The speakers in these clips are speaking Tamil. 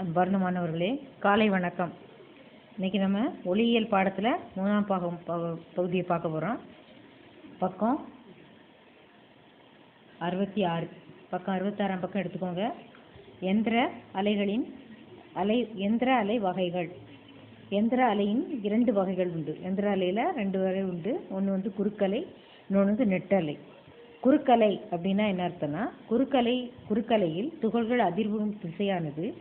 அன்பார்ந்த மாணவர்களே காலை வணக்கம். இன்னைக்கு நம்ம ஒளியியல் பாடத்தில் மூணாம் பாகம் பகு- பகுதியை பார்க்க போகிறோம் பக்கம் அறுபத்தி ஆறு பக்கம் அறுபத்தாறாம் பக்கம் எடுத்துக்கோங்க. எந்திர அலைகளின் அலை எந்திர அலை வகைகள். எந்திர அலையின் இரண்டு வகைகள் உண்டு. எந்திர அலையில் ரெண்டு வகை உண்டு. ஒன்று வந்து குறுக்கலை இன்னொன்று வந்து நெட்டலை. குறுக்கலை அப்படின்னா என்ன அர்த்தம்னா குறுக்கலை குறுக்கலையில் துகள்கள் அதிர்வும் திசையானது.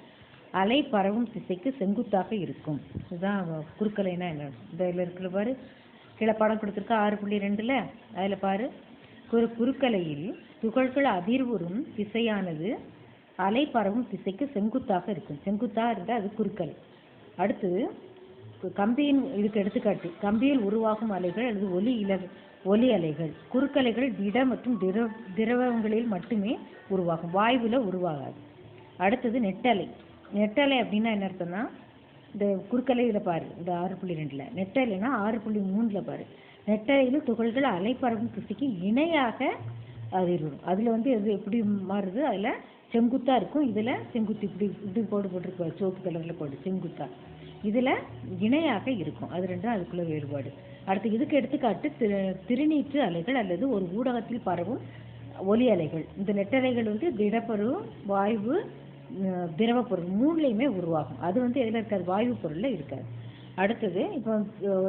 அலை பரவும் திசைக்கு செங்குத்தாக இருக்கும். இதுதான் குறுக்கலைனா என்ன இந்த இதில் இருக்கிற பாரு. கீழே படம் கொடுத்துருக்கா ஆறு புள்ளி ரெண்டில். அதில் பாரு. குறு குறுக்கலையில் துகள்கள் அதிர்வுறும் திசையானது அலை பரவும் திசைக்கு செங்குத்தாக இருக்கும். செங்குத்தாக இருந்தால் அது குறுக்கலை. அடுத்து கம்பியின் இதுக்கு எடுத்துக்காட்டு. கம்பியில் உருவாகும் அலைகள் அல்லது ஒலி இல ஒலி அலைகள். குறுக்கலைகள் திட மற்றும் திரவ திரவங்களில் மட்டுமே உருவாகும். வாயுவில் உருவாகாது. அடுத்தது நெட்டலை. நெட்டலை அப்படின்னா என்ன அர்த்தம்னா இந்த குறுக்கலையில் பாரு இந்த ஆறு புள்ளி ரெண்டில். நெட்டலைனா ஆறு புள்ளி மூணில் பாரு. நெட்டலையில் துகள்கள் அலை பரவும் திசைக்கு இணையாக அதிர்வரும் அதில் வந்து எது எப்படி மாறுது? அதில் செங்குத்தாக இருக்கும். இதில் செங்குத்து இப்படி இப்படி போடு போட்டிருக்கு சிவப்பு கலரில் போடு செங்குத்தாக இதில் இணையாக இருக்கும். அது ரெண்டும் அதுக்குள்ள வேறுபாடு. அடுத்து இதுக்கு எடுத்துக்காட்டு திரு திருநீற்று அலைகள் அல்லது ஒரு ஊடகத்தில் பரவும் ஒலி அலைகள். இந்த நெட்டலைகள் வந்து திடப்பொருள் வாய்வு திரவ பொருள் மூணுலேயுமே உருவாகும். அது வந்து எதில் இருக்காது? வாயு பொருளில் இருக்காது. அடுத்தது இப்போ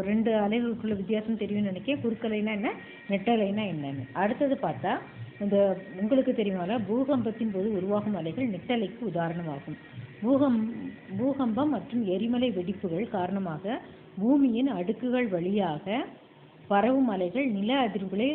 ரெண்டு அலைகளுக்குள்ள வித்தியாசம் தெரியும்னு நினைக்க குறுக்கலைனா என்ன? நெட்டலைனா என்னன்னு. அடுத்தது பார்த்தா இந்த உங்களுக்கு தெரியுமால பூகம்பத்தின் போது உருவாகும் அலைகள் நெட்டலைக்கு உதாரணமாகும். பூகம் பூகம்பம் மற்றும் எரிமலை வெடிப்புகள் காரணமாக பூமியின் அடுக்குகள் வழியாக பரவும் அலைகள் நில அதிர்வுகளை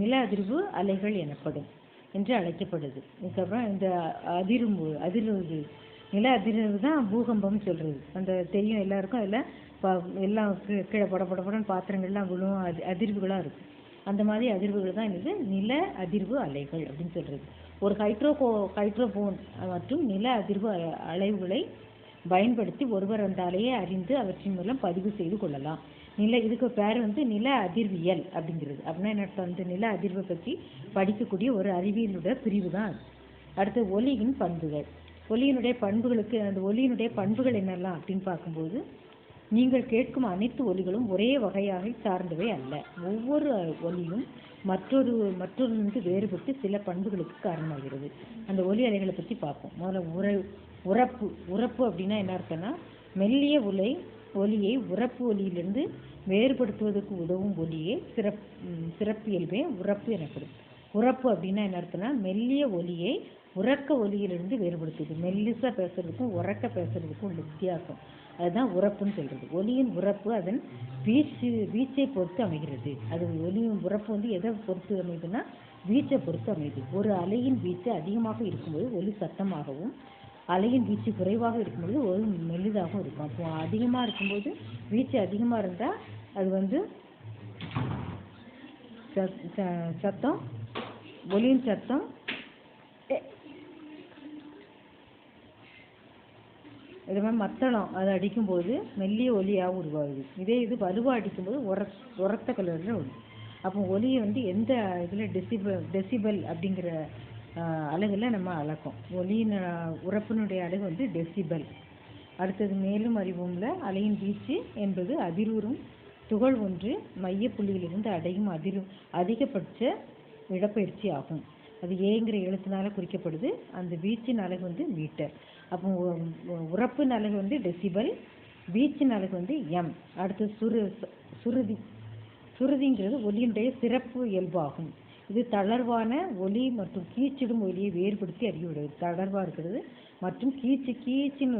நில அதிர்வு அலைகள் எனப்படும். என்று அழைக்கப்படுது. இதுக்கப்புறம் இந்த அதிரும்பு அதிர்வு நில அதிர்வு தான் பூகம்பம் சொல்றது. அந்த தெரியும் எல்லாருக்கும் அதில் ப- எல்லாம் கீழே பட பட பாத்திரங்கள்லாம் விழும் அது அதிர்வுகளாக இருக்கும். அந்த மாதிரி அதிர்வுகள் தான் இது நில அதிர்வு அலைகள் அப்படின்னு சொல்றது. ஒரு ஹைட்ரோகோ ஹைட்ரோபோன் மற்றும் நில அதிர்வு அ- அலைவுகளை பயன்படுத்தி ஒருவர் அந்த அலையை அறிந்து அவற்றின் மூலம் பதிவு செய்து கொள்ளலாம். நில இதுக்கு பேர் வந்து நில அதிர்வியல் அப்படிங்கிறது. அப்படின்னா என்ன அர்த்தம்? நில அதிர்வை பற்றி படிக்கக்கூடிய ஒரு அறிவியலுடைய பிரிவு தான் அடுத்து ஒலியின் பண்புகள். ஒலியினுடைய பண்புகளுக்கு அந்த ஒலியினுடைய பண்புகள் என்னெல்லாம் அப்படின்னு பார்க்கும்போது நீங்கள் கேட்கும் அனைத்து ஒலிகளும் ஒரே வகையாக சார்ந்தவை அல்ல. ஒவ்வொரு ஒலியும் மற்றொரு மற்றொரு வேறுபட்டு சில பண்புகளுக்கு காரணமாகிறது. அந்த ஒலி அலைகளை பற்றி பார்ப்போம். முதல்ல உர உரப்பு உரப்பு அப்படின்னா என்ன அர்த்தம்னா மெல்லிய உலை ஒலியை உரப்பு ஒலியிலிருந்து வேறுபடுத்துவதற்கு உதவும் ஒலியே சிறப் சிறப்பியல்பே உரப்பு எனப்படும். உரப்பு அப்படின்னா என்ன அர்த்தம்னா மெல்லிய ஒலியை உறக்க ஒலியிலிருந்து வேறுபடுத்துது. மெல்லிசா பேசுறதுக்கும் உறக்க பேசுறதுக்கும் உள்ள வித்தியாசம். அதுதான் உறப்புன்னு சொல்றது. ஒலியின் உறப்பு அதன் வீச்சு வீச்சை பொறுத்து அமைகிறது. அது ஒலியின் உறப்பு வந்து எதை பொறுத்து அமையுதுன்னா வீச்சை பொறுத்து அமையுது ஒரு அலையின் வீச்சு அதிகமாக இருக்கும்போது ஒலி சத்தமாகவும் அலையின் வீச்சு குறைவாக இருக்கும்போது ஒரு மெலிதாகவும் இருக்கும். அப்போ அதிகமாக இருக்கும்போது வீச்சு அதிகமாக இருந்தால் அது வந்து சத்தம் ஒலியின் சத்தம் இது மாதிரி மத்தளம் அது அடிக்கும்போது மெல்லிய ஒலியாக உருவாகுது. இதே இது வலுவாக அடிக்கும்போது உர உரத்த கலரில் வரும் அப்போ ஒலியை வந்து எந்த இதில் டெசிபல் டெசிபல் அப்படிங்கிற அலகில் நம்ம அளக்கும். ஒலியின் உறப்பினுடைய அலகு வந்து டெசிபல் அடுத்தது மேலும் அறிவோம்ல அலையின் வீச்சு என்பது அதிர்வுறும் துகள் ஒன்று மையப்புள்ளியிலிருந்து அடையும் அதிர் அதிகபட்ச இடப்பயிற்சி ஆகும். அது ஏங்கிற எழுத்துனால குறிக்கப்படுது. அந்த வீச்சின் அலகு வந்து மீட்டர். அப்போ உறப்பின் அலகு வந்து டெசிபல் வீச்சின் அலகு வந்து எம் அடுத்து சுரு சுருதி சுருதிங்கிறது ஒலியினுடைய சிறப்பு இயல்பாகும். இது தளர்வான ஒலி மற்றும் கீச்சிடும் ஒலியை வேறுபடுத்தி அறிவுடையது தளர்வாக இருக்கிறது மற்றும் கீச்சு கீச்சின்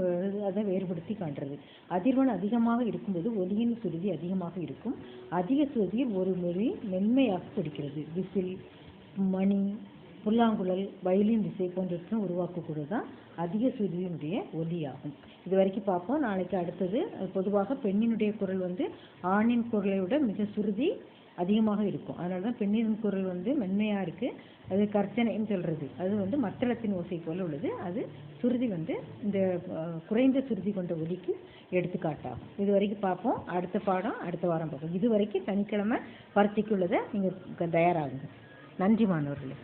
அதை வேறுபடுத்தி காண்றது அதிர்வெண் அதிகமாக இருக்கும்போது ஒலியின் சுருதி அதிகமாக இருக்கும். அதிக சுருதியில் ஒரு மொழி மென்மையாக பிடிக்கிறது. விசில் மணி புல்லாங்குழல் வயலின் விசை போன்றவற்றை உருவாக்கக்கூடியதான் அதிக சுருதியினுடைய ஒலியாகும். இது வரைக்கும் பார்ப்போம். நாளைக்கு அடுத்தது பொதுவாக பெண்ணினுடைய குரல் வந்து ஆணின் குரலை விட மிக சுருதி அதிகமாக இருக்கும். அதனால தான் பெண்ணின் குரல் வந்து மென்மையாக இருக்குது அது கர்ச்சனைன்னு சொல்கிறது அது வந்து மத்தளத்தின் ஓசை போல் உள்ளது. அது சுருதி வந்து இந்த குறைந்த சுருதி கொண்ட ஒலிக்கு எடுத்துக்காட்டாகும். இது வரைக்கும் பார்ப்போம். அடுத்த பாடம் அடுத்த வாரம் பார்ப்போம். இது வரைக்கும் சனிக்கிழமை பரீட்சைக்கு உள்ளதை நீங்கள் தயாராகுங்க. நன்றி மாணவர்களே.